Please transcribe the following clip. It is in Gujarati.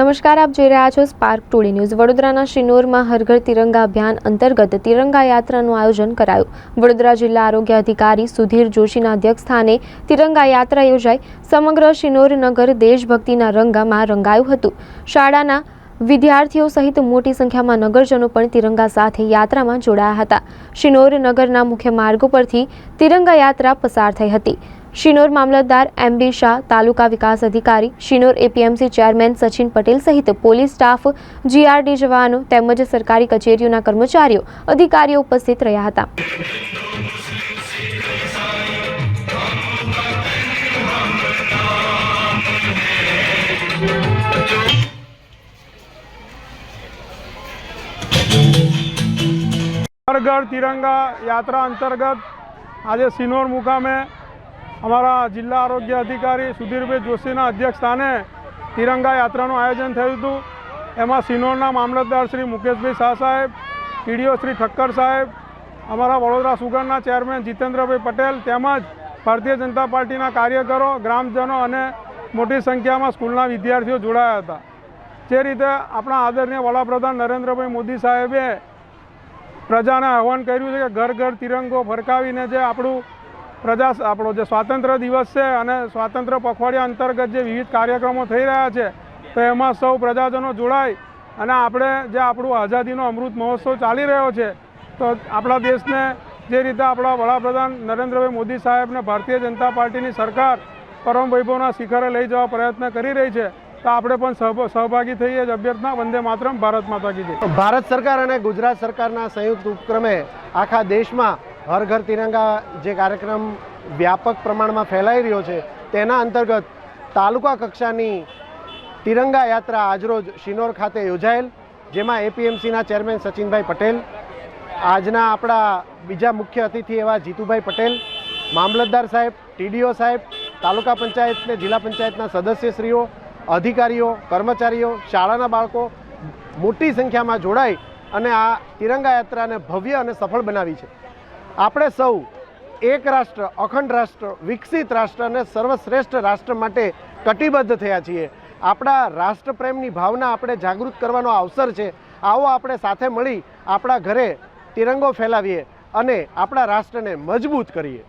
નમસ્કાર, આપ જોઈ રહ્યા છો સ્પાર્ક ટુડે ન્યૂઝ. વડોદરાના શિનોરમાં હરઘર તિરંગા અભિયાન અંતર્ગત તિરંગા યાત્રાનું આયોજન કરાયું. વડોદરા જિલ્લા આરોગ્ય અધિકારી સુધીર જોશીના અધ્યક્ષસ્થાને તિરંગા યાત્રા યોજાઈ. સમગ્ર શિનોર નગર દેશભક્તિના રંગામાં રંગાયું હતું. શાળાના વિદ્યાર્થીઓ સહિત મોટી સંખ્યામાં નગરજનો પણ તિરંગા સાથે યાત્રામાં જોડાયા હતા. શિનોર નગરના મુખ્ય માર્ગો પરથી તિરંગા યાત્રા પસાર થઈ હતી. શિનોર મામલતદાર એમ ડી શાહ, તાલુકા વિકાસ અધિકારી, શિનોર એપીએમસી ચેરમેન સચિન પટેલ સહિત પોલીસ સ્ટાફ, જીઆરડી જવાનો તેમજ સરકારી કચેરીઓના કર્મચારીઓ, અધિકારીઓ ઉપસ્થિત રહ્યા હતા. ઘર તિરંગા યાત્રા અંતર્ગત આજે સિનોર મુકામે અમારા જિલ્લા આરોગ્ય અધિકારી સુધીરભાઈ જોશીના અધ્યક્ષ સ્થાને તિરંગા યાત્રાનું આયોજન થયું હતું. એમાં સિનોરના મામલતદાર શ્રી મુકેશભાઈ શાહ સાહેબ, પીડીઓ શ્રી ઠક્કર સાહેબ, અમારા વડોદરા સુગરના ચેરમેન જીતેન્દ્રભાઈ પટેલ તેમજ ભારતીય જનતા પાર્ટીના કાર્યકરો, ગ્રામજનો અને મોટી સંખ્યામાં સ્કૂલના વિદ્યાર્થીઓ જોડાયા હતા. જે રીતે આપણા આદરણીય વડાપ્રધાન નરેન્દ્રભાઈ મોદી સાહેબે પ્રજાને આહવાન કર્યું છે કે ઘર ઘર તિરંગો ફરકાવીને જે આપણું પ્રજા આપણો જે સ્વાતંત્ર્ય દિવસ છે અને સ્વાતંત્ર્ય પખવાડિયા અંતર્ગત જે વિવિધ કાર્યક્રમો થઈ રહ્યા છે, તો એમાં સૌ પ્રજાજનો જોડાય અને આપણે જે આપણું આઝાદીનો અમૃત મહોત્સવ ચાલી રહ્યો છે, તો આપણા દેશને જે રીતે આપણા વડાપ્રધાન નરેન્દ્રભાઈ મોદી સાહેબને ભારતીય જનતા પાર્ટીની સરકાર પરમ વૈભવના શિખરે લઈ જવા પ્રયત્ન કરી રહી છે, તો આપણે પણ સહભ- સહભાગી થઈએ જ અભ્યર્થના વંદે માતરમ, ભારત માતા કી ભારત સરકાર અને ગુજરાત સરકારના સંયુક્ત ઉપક્રમે આખા દેશમાં હર ઘર તિરંગા જે કાર્યક્રમ વ્યાપક પ્રમાણમાં ફેલાઈ રહ્યો છે, તેના અંતર્ગત તાલુકા કક્ષાની તિરંગા યાત્રા આજરોજ શિનોર ખાતે યોજાયેલ, જેમાં એપીએમસીના ચેરમેન સચિનભાઈ પટેલ, આજના આપણા બીજા મુખ્ય અતિથિ એવા જીતુભાઈ પટેલ, મામલતદાર સાહેબ, ટીડીઓ સાહેબ, તાલુકા પંચાયત ને જિલ્લા પંચાયતના સદસ્યશ્રીઓ, અધિકારીઓ, કર્મચારીઓ, શાળાના બાળકો મોટી સંખ્યામાં જોડાઈ અને આ તિરંગા યાત્રાને ભવ્ય અને સફળ બનાવી છે. આપણે સૌ એક રાષ્ટ્ર, અખંડ રાષ્ટ્ર, વિકસિત રાષ્ટ્ર અને સર્વશ્રેષ્ઠ રાષ્ટ્ર માટે કટિબદ્ધ થયા છીએ. આપણા રાષ્ટ્રપ્રેમની ભાવના આપણે જાગૃત કરવાનો અવસર છે. આવો આપણે સાથે મળી આપણા ઘરે તિરંગો ફેલાવીએ અને આપણા રાષ્ટ્રને મજબૂત કરીએ.